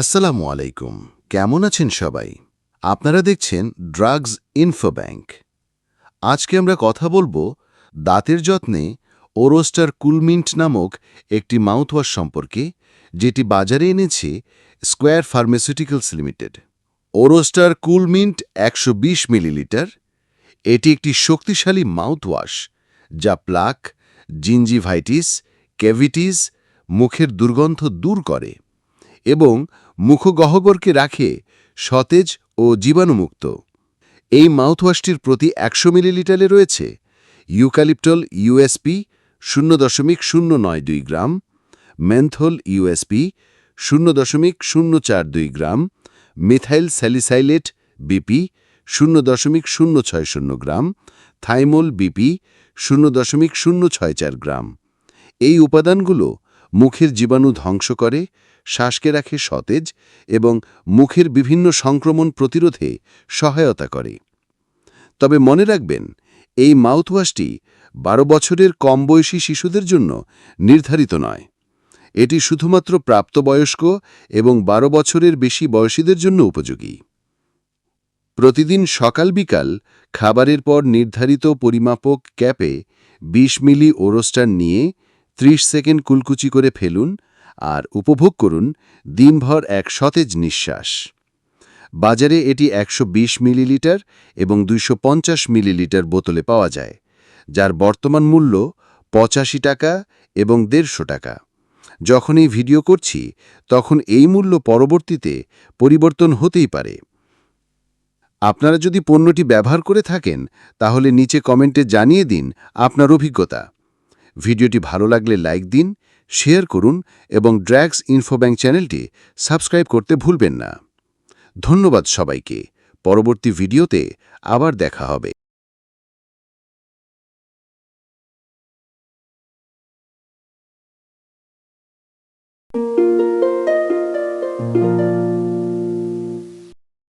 আসসালামু আলাইকুম। কেমন আছেন সবাই? আপনারা দেখছেন ড্রাগস ইনফো ব্যাংক। আজকে আমরা কথা বলব দাঁতের যত্নে ওরোস্টার কুলমিন্ট নামক একটি মাউথওয়াশ সম্পর্কে, যেটি বাজারে এনেছে Square pharmaceuticals limited. Orostar Coolmint একশো বিশ মিলিলিটার, এটি একটি শক্তিশালী মাউথওয়াশ যা প্লাক জিঞ্জিভাইটিস ক্যাভিটিস, মুখের দুর্গন্ধ দূর করে এবং মুখগহ্বরকে রাখে সতেজ ও জীবাণুমুক্ত। এই মাউথওয়াশটির প্রতি একশো মিলিলিটারে রয়েছে ইউক্যালিপ্টল ইউএসপি শূন্য দশমিক শূন্য নয় দুই গ্রাম, মেন্থল ইউএসপি শূন্য দশমিক শূন্য চার দুই গ্রাম, মিথাইল স্যালিসাইলেট বিপি শূন্য দশমিক শূন্য ছয় শূন্য গ্রাম, থাইমোল বিপি শূন্য দশমিক শূন্য ছয় চার গ্রাম। এই উপাদানগুলো মুখের জীবাণু ধ্বংস করে, শ্বাসকে রাখে সতেজ এবং মুখের বিভিন্ন সংক্রমণ প্রতিরোধে সহায়তা করে। তবে মনে রাখবেন, এই মাউথওয়াশটি বারো বছরের কম বয়সী শিশুদের জন্য নির্ধারিত নয়। এটি শুধুমাত্র প্রাপ্তবয়স্ক এবং বারো বছরের বেশি বয়সীদের জন্য উপযোগী। প্রতিদিন সকাল বিকাল খাবারের পর নির্ধারিত পরিমাপক ক্যাপে ২০ মিলি ওরোস্টার নিয়ে ৩০ সেকেন্ড কুলকুচি করে ফেলুন আর উপভোগ করুন দিনভর এক সতেজ নিঃশ্বাস। বাজারে এটি একশো বিশ মিলিলিটার এবং দুইশ পঞ্চাশ মিলিলিটার বোতলে পাওয়া যায়, যার বর্তমান মূল্য পঁচাশি টাকা এবং দেড়শো টাকা। যখন এই ভিডিও করছি, তখন এই মূল্য পরবর্তীতে পরিবর্তন হতেই পারে। আপনারা যদি পণ্যটি ব্যবহার করে থাকেন, তাহলে নিচে কমেন্টে জানিয়ে দিন আপনার অভিজ্ঞতা। ভিডিওটি ভালো লাগলে লাইক দিন, শেয়ার করুন এবং ড্র্যাগস ইনফোব্যাঙ্ক চ্যানেলটি সাবস্ক্রাইব করতে ভুলবেন না। ধন্যবাদ সবাইকে। পরবর্তী ভিডিওতে আবার দেখা হবে।